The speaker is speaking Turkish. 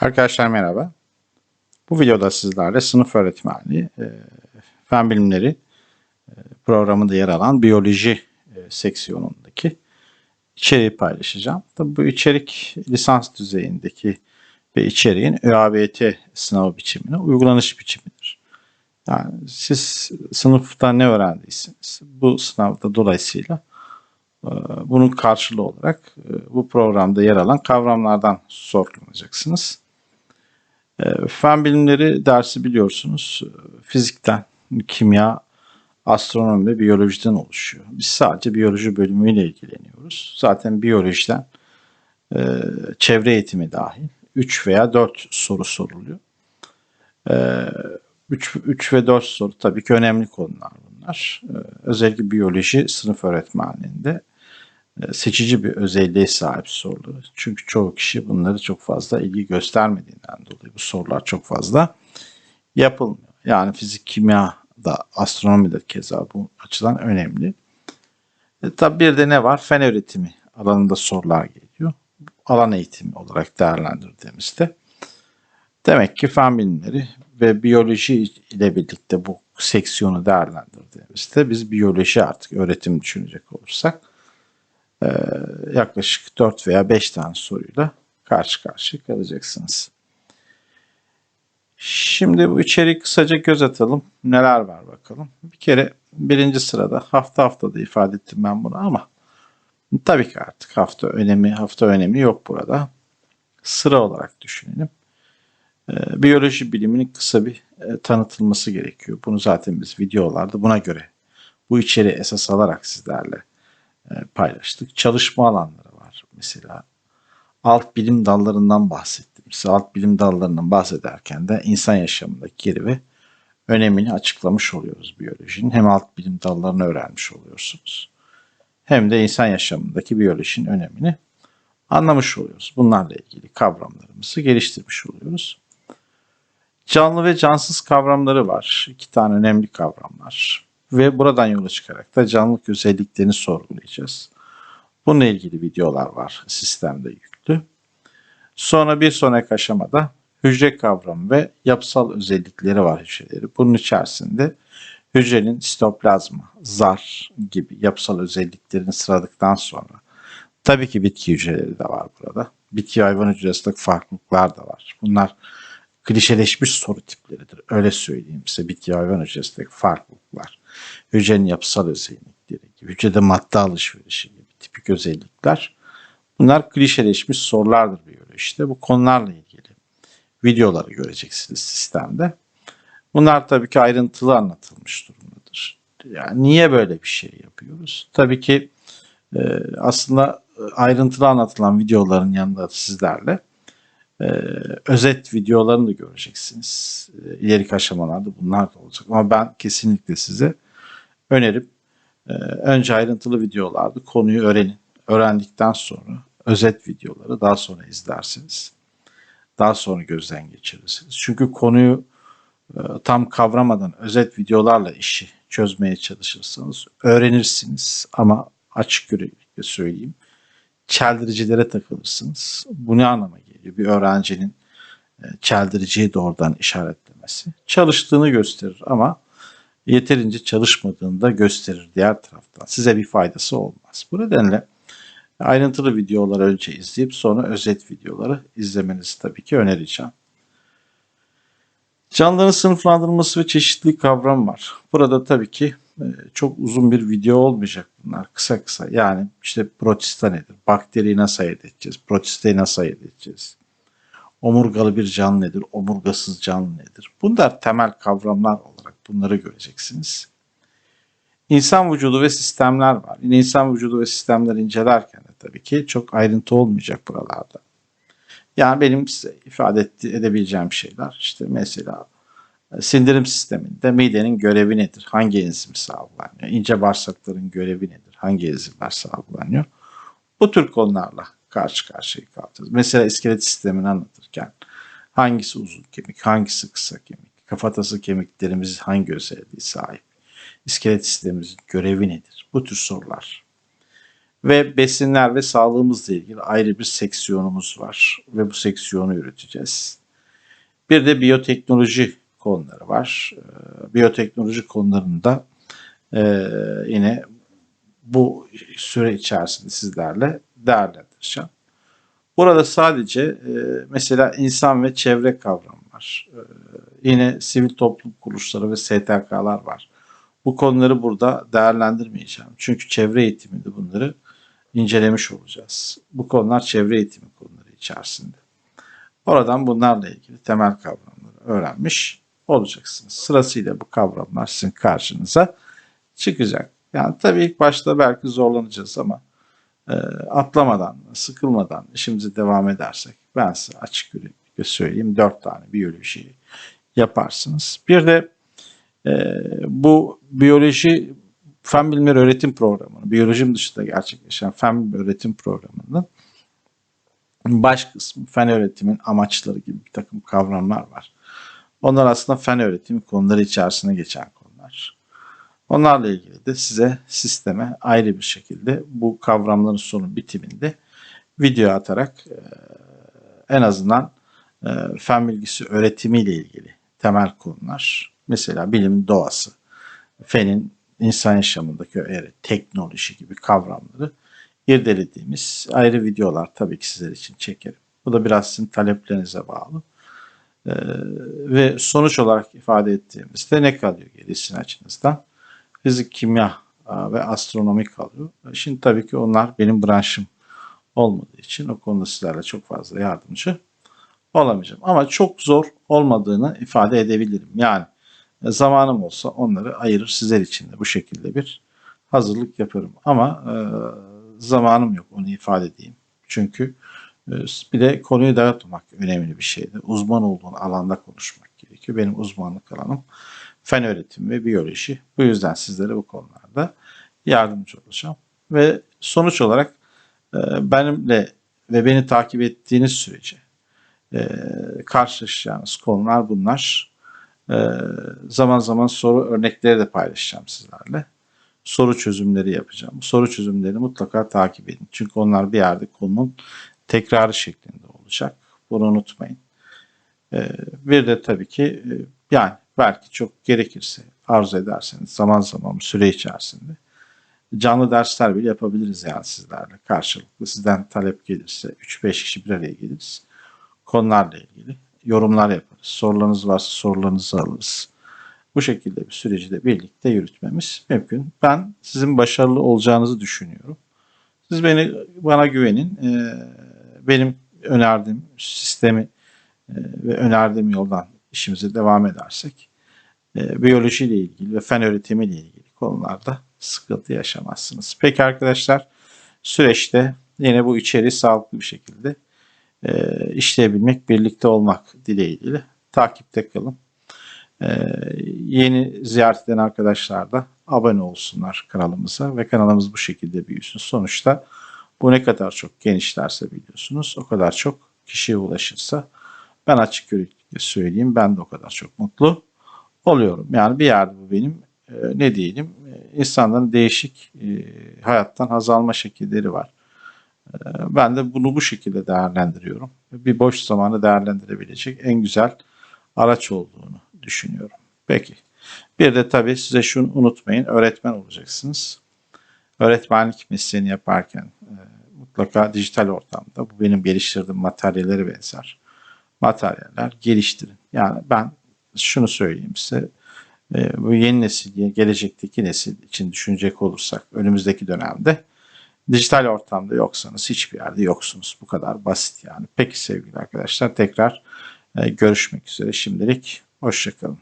Arkadaşlar merhaba. Bu videoda sizlerle sınıf öğretmenliği, e, fen bilimleri e, programında yer alan biyoloji e, seksiyonundaki içeriği paylaşacağım. Tabii bu içerik lisans düzeyindeki bir içeriğin ÖABT sınavı biçimine uygulanış biçimidir. Yani siz sınıfta ne öğrendiyseniz bu sınavda dolayısıyla e, bunun karşılığı olarak bu programda yer alan kavramlardan sorgulanacaksınız. E, Fen bilimleri dersi biliyorsunuz e, fizikten, kimya, astronomi ve biyolojiden oluşuyor. Biz sadece biyoloji bölümüyle ilgileniyoruz. Zaten biyolojiden e, çevre eğitimi dahil 3 veya 4 soru soruluyor. 3, 3 ve 4 soru tabii ki önemli konular bunlar. E, özellikle biyoloji sınıf öğretmenliğinde e, seçici bir özelliğe sahip soruları. Çünkü çoğu kişi bunları çok fazla ilgi göstermediğinden dolayı bu sorular çok fazla yapılmıyor. Yani fizik, kimya da astronomi de keza bu açıdan önemli. E, tabii bir de ne var? Fen öğretimi alanında sorular geliyor. Alan eğitimi olarak değerlendirdiğimizde demek ki fen bilimleri ve biyoloji ile birlikte bu seksiyonu değerlendirdiğimizde biz biyoloji artık öğretim düşünecek olursak e, yaklaşık 4 veya 5 tane soruyla karşı karşıya kalacaksınız. Şimdi bu içeriği kısaca göz atalım. Neler var bakalım. Bir kere birinci sırada hafta hafta da ifade ettim ben bunu ama tabii ki artık hafta önemi hafta önemi yok burada. Sıra olarak düşünelim. Ee, biyoloji biliminin kısa bir e, tanıtılması gerekiyor. Bunu zaten biz videolarda buna göre bu içeriği esas alarak sizlerle paylaştık. Çalışma alanları var. Mesela alt bilim dallarından bahsettim. Size alt bilim dallarından bahsederken de insan yaşamındaki yeri ve önemini açıklamış oluyoruz biyolojinin. Hem alt bilim dallarını öğrenmiş oluyorsunuz. Hem de insan yaşamındaki biyolojinin önemini anlamış oluyoruz. Bunlarla ilgili kavramlarımızı geliştirmiş oluyoruz. Canlı ve cansız kavramları var. İki tane önemli kavramlar. Ve buradan yola çıkarak da canlılık özelliklerini sorgulayacağız. Bununla ilgili videolar var sistemde yüklü. Sonra bir sonraki aşamada hücre kavramı ve yapısal özellikleri var hücreleri. Bunun içerisinde hücrenin sitoplazma, zar gibi yapısal özelliklerini sıraladıktan sonra tabii ki bitki hücreleri de var burada. Bitki hayvan hücresindeki farklılıklar da var. Bunlar klişeleşmiş soru tipleridir. Öyle söyleyeyim size bitki hayvan hücresindeki farklılıklar. Hücrenin yapısal özellikleri gibi, hücrede madde alışverişi gibi tipik özellikler. Bunlar klişeleşmiş sorulardır biyolojide. Bu konularla ilgili videoları göreceksiniz sistemde. Bunlar tabii ki ayrıntılı anlatılmış durumdadır. Yani niye böyle bir şey yapıyoruz? Tabii ki e, aslında ayrıntılı anlatılan videoların yanında sizlerle e, özet videolarını da göreceksiniz. E, aşamalarda bunlar da olacak. Ama ben kesinlikle size önerip e, önce ayrıntılı videolarda konuyu öğrenin. Öğrendikten sonra özet videoları daha sonra izlersiniz. Daha sonra gözden geçirirsiniz. Çünkü konuyu e, tam kavramadan özet videolarla işi çözmeye çalışırsanız öğrenirsiniz ama açık yürekli söyleyeyim çeldiricilere takılırsınız. Bu ne anlama geliyor? Bir öğrencinin e, çeldiriciyi doğrudan işaretlemesi. Çalıştığını gösterir ama yeterince çalışmadığını da gösterir diğer taraftan. Size bir faydası olmaz. Bu nedenle ayrıntılı videoları önce izleyip sonra özet videoları izlemenizi tabii ki önereceğim. Canlıların sınıflandırılması ve çeşitli kavram var. Burada tabii ki çok uzun bir video olmayacak bunlar. Kısa kısa. Yani işte protista nedir? Bakteriyi nasıl ayırt edeceğiz? Protisteyi nasıl ayırt edeceğiz? Omurgalı bir canlı nedir? Omurgasız canlı nedir? Bunlar temel kavramlar olarak bunları göreceksiniz. İnsan vücudu ve sistemler var. Yine insan vücudu ve sistemleri incelerken de tabii ki çok ayrıntı olmayacak buralarda. Yani benim size ifade edebileceğim şeyler işte mesela sindirim sisteminde midenin görevi nedir? Hangi enzim salgılanıyor? İnce bağırsakların görevi nedir? Hangi enzimler salgılanıyor? Bu tür konularla karşı karşıya kalacağız. Mesela iskelet sistemini anlatırken hangisi uzun kemik, hangisi kısa kemik, kafatası kemiklerimiz hangi özelliği sahip, iskelet sistemimizin görevi nedir? Bu tür sorular. Ve besinler ve sağlığımızla ilgili ayrı bir seksiyonumuz var ve bu seksiyonu yürüteceğiz. Bir de biyoteknoloji konuları var. Ee, Biyoteknoloji konularında e, yine bu süre içerisinde sizlerle değerlendireceğim. Burada sadece e, mesela insan ve çevre kavramı var. E, yine sivil toplum kuruluşları ve STK'lar var. Bu konuları burada değerlendirmeyeceğim. Çünkü çevre eğitiminde bunları incelemiş olacağız. Bu konular çevre eğitimi konuları içerisinde. Oradan bunlarla ilgili temel kavramları öğrenmiş olacaksınız. Sırasıyla bu kavramlar sizin karşınıza çıkacak. Yani tabii ilk başta belki zorlanacağız ama e, atlamadan, sıkılmadan işimize devam edersek ben size açık yürekli söyleyeyim dört tane biyoloji yaparsınız. Bir de e, bu biyoloji fen bilimleri öğretim programını, biyolojim dışında gerçekleşen fen bilimleri öğretim programının baş kısmı fen öğretimin amaçları gibi bir takım kavramlar var. Onlar aslında fen öğretimi konuları içerisine geçen konular. Onlarla ilgili de size sisteme ayrı bir şekilde bu kavramların sonu bitiminde video atarak e, en azından e, fen bilgisi öğretimiyle ilgili temel konular. Mesela bilimin doğası, fenin insan yaşamındaki öğre, teknoloji gibi kavramları irdelediğimiz ayrı videolar tabii ki sizler için çekerim. Bu da biraz sizin taleplerinize bağlı. Ee, ve sonuç olarak ifade ettiğimizde ne kalıyor gerisin açınızdan? Fizik, kimya e, ve astronomi kalıyor. Şimdi tabii ki onlar benim branşım olmadığı için o konuda sizlerle çok fazla yardımcı olamayacağım. Ama çok zor olmadığını ifade edebilirim. Yani e, zamanım olsa onları ayırır sizler için de bu şekilde bir hazırlık yaparım. Ama e, zamanım yok onu ifade edeyim. Çünkü e, bir de konuyu dağıtmak önemli bir şeydi. Uzman olduğun alanda konuşmak gerekiyor. Benim uzmanlık alanım fen öğretimi ve biyoloji. Bu yüzden sizlere bu konularda yardımcı olacağım. Ve sonuç olarak e, benimle ve beni takip ettiğiniz sürece e, karşılaşacağınız konular bunlar. E, zaman zaman soru örnekleri de paylaşacağım sizlerle. Soru çözümleri yapacağım. Soru çözümlerini mutlaka takip edin. Çünkü onlar bir yerde konunun tekrarı şeklinde olacak. Bunu unutmayın. E, bir de tabii ki e, yani belki çok gerekirse arzu ederseniz zaman zaman süre içerisinde canlı dersler bile yapabiliriz yani sizlerle karşılıklı. Sizden talep gelirse 3-5 kişi bir araya geliriz. Konularla ilgili yorumlar yaparız. Sorularınız varsa sorularınızı alırız. Bu şekilde bir süreci de birlikte yürütmemiz mümkün. Ben sizin başarılı olacağınızı düşünüyorum. Siz beni bana güvenin. Ee, benim önerdiğim sistemi e, ve önerdiğim yoldan işimize devam edersek e, biyolojiyle ilgili ve fen öğretimiyle ilgili konularda sıkıntı yaşamazsınız. Peki arkadaşlar süreçte yine bu içeriği sağlıklı bir şekilde e, işleyebilmek, birlikte olmak dileğiyle takipte kalın. Yeni ziyaret eden arkadaşlar da abone olsunlar kanalımıza ve kanalımız bu şekilde büyüsün. Sonuçta bu ne kadar çok genişlerse biliyorsunuz o kadar çok kişiye ulaşırsa ben açık yürekli söyleyeyim ben de o kadar çok mutlu oluyorum. Yani bir yerde bu benim e, ne diyelim e, insanların değişik e, hayattan haz alma şekilleri var. Ben de bunu bu şekilde değerlendiriyorum. Bir boş zamanı değerlendirebilecek en güzel araç olduğunu düşünüyorum. Peki. Bir de tabii size şunu unutmayın. Öğretmen olacaksınız. Öğretmenlik mesleğini yaparken e, mutlaka dijital ortamda bu benim geliştirdiğim materyalleri benzer materyaller geliştirin. Yani ben şunu söyleyeyim size. E, bu yeni nesil, gelecekteki nesil için düşünecek olursak önümüzdeki dönemde dijital ortamda yoksanız hiçbir yerde yoksunuz. Bu kadar basit yani. Peki sevgili arkadaşlar tekrar e, görüşmek üzere. Şimdilik hoşçakalın.